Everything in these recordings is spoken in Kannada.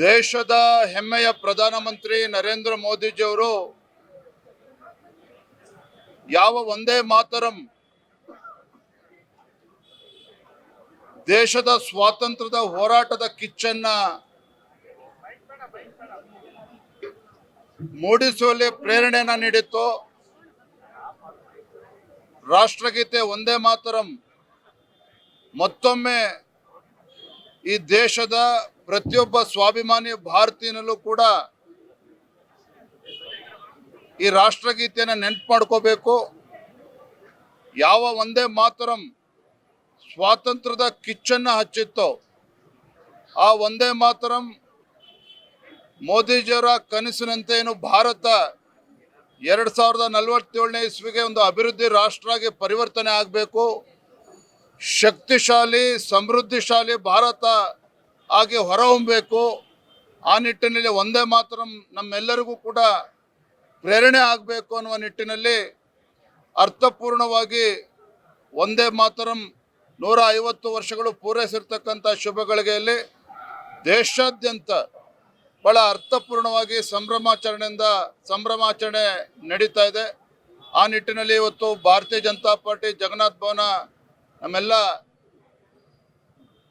ದೇಶದ ಹೆಮ್ಮೆಯ ಪ್ರಧಾನಮಂತ್ರಿ ನರೇಂದ್ರ ಮೋದಿಜಿಯವರು ಯಾವ ಒಂದೇ ಮಾತರಂ ದೇಶದ ಸ್ವಾತಂತ್ರ್ಯದ ಹೋರಾಟದ ಕಿಚ್ಚನ್ನ ಮೂಡಿಸುವಲ್ಲಿ ಪ್ರೇರಣೆಯನ್ನ ನೀಡಿತ್ತು. ರಾಷ್ಟ್ರಗೀತೆ ಒಂದೇ ಮಾತರಂ ಮತ್ತೊಮ್ಮೆ ಈ ದೇಶದ ಪ್ರತಿಯೊಬ್ಬ ಸ್ವಾಭಿಮಾನಿ ಭಾರತೀಯನಲ್ಲೂ ಕೂಡ ಈ ರಾಷ್ಟ್ರಗೀತೆಯನ್ನು ನೆನ್ಪು ಮಾಡ್ಕೋಬೇಕು. ಯಾವ ಒಂದೇ ಮಾತರಂ ಸ್ವಾತಂತ್ರ್ಯದ ಕಿಚ್ಚನ್ನ ಹಚ್ಚಿತ್ತೋ, ಆ ಒಂದೇ ಮಾತರಂ ಮೋದಿಜಿಯವರ ಕನಸಿನಂತೆ ಏನು ಭಾರತ ಎರಡು ಸಾವಿರದ ನಲವತ್ತೇಳನೇ ಇಸ್ವಿಗೆ ಒಂದು ಅಭಿವೃದ್ಧಿ ರಾಷ್ಟ್ರ ಆಗಿ ಪರಿವರ್ತನೆ ಆಗಬೇಕು. ಶಕ್ತಿಶಾಲಿ, ಸಮೃದ್ಧಿಶಾಲಿ ಭಾರತ ಆಗಿ ಹೊರಹೊಮ್ಮಬೇಕು ಆ ನಿಟ್ಟಿನಲ್ಲಿ ಒಂದೇ ಮಾತ್ರ ನಮ್ಮೆಲ್ಲರಿಗೂ ಕೂಡ ಪ್ರೇರಣೆ ಆಗಬೇಕು ಅನ್ನುವ ನಿಟ್ಟಿನಲ್ಲಿ ಅರ್ಥಪೂರ್ಣವಾಗಿ ಒಂದೇ ಮಾತರಂ ನೂರ ಐವತ್ತು ವರ್ಷಗಳು ಪೂರೈಸಿರ್ತಕ್ಕಂಥ ಶುಭ ಗಳಿಗೆಯಲ್ಲಿ ದೇಶಾದ್ಯಂತ ಬಹಳ ಅರ್ಥಪೂರ್ಣವಾಗಿ ಸಂಭ್ರಮಾಚರಣೆಯಿಂದ ಸಂಭ್ರಮಾಚರಣೆ ನಡೀತಾ ಇದೆ. ಆ ನಿಟ್ಟಿನಲ್ಲಿ ಇವತ್ತು ಭಾರತೀಯ ಜನತಾ ಪಾರ್ಟಿ ಜಗನ್ನಾಥ್ ಭವನ ನಮ್ಮೆಲ್ಲ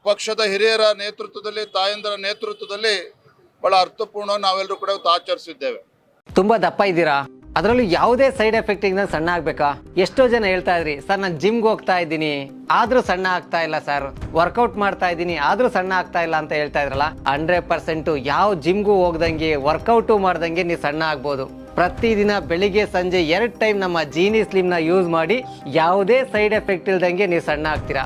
ಪಕ್ಷದ ಹಿರಿಯರ ನೇತೃತ್ವದಲ್ಲಿ, ತಾಯಂದರ ನೇತೃತ್ವದಲ್ಲಿ ಬಹಳ ಅರ್ಥಪೂರ್ಣ ನಾವೆಲ್ಲರೂ ಕೂಡ ಆಚರಿಸಿದ್ದೇವೆ. ತುಂಬಾ ದಪ್ಪ ಇದ್ದೀರಾ? ಅದರಲ್ಲೂ ಯಾವುದೇ ಸೈಡ್ ಎಫೆಕ್ಟ್ ಇಂದ ಸಣ್ಣ ಆಗ್ಬೇಕಾ? ಎಷ್ಟೋ ಜನ ಹೇಳ್ತಾ ಇದ್ರಿ, ಸರ್, ನಾನು ಜಿಮ್ಗೆ ಹೋಗ್ತಾ ಇದ್ದೀನಿ. ಆದ್ರೂ ಸಣ್ಣ ಆಗ್ತಾ ಇಲ್ಲ, ಸರ್. ವರ್ಕೌಟ್ ಮಾಡ್ತಾ ಇದ್ದೀನಿ, ಆದ್ರೂ ಸಣ್ಣ ಆಗ್ತಾ ಇಲ್ಲ ಅಂತ ಹೇಳ್ತಾ ಇದ್ರಲ್ಲ, ಹಂಡ್ರೆಡ್ ಪರ್ಸೆಂಟ್ ಯಾವ ಜಿಮ್ಗೂ ಹೋಗ್ದಂಗೆ, ವರ್ಕೌಟು ಮಾಡ್ದಂಗೆ ನೀವು ಸಣ್ಣ ಆಗ್ಬೋದು. ಪ್ರತಿದಿನ ಬೆಳಿಗ್ಗೆ, ಸಂಜೆ ಎರಡು ಟೈಮ್ ನಮ್ಮ ಜೀನಿ ಸ್ಲಿಮ್ನ ಯೂಸ್ ಮಾಡಿ, ಯಾವುದೇ ಸೈಡ್ ಎಫೆಕ್ಟ್ ಇಲ್ದಂಗೆ ನೀವು ಸಣ್ಣ ಆಗ್ತೀರಾ?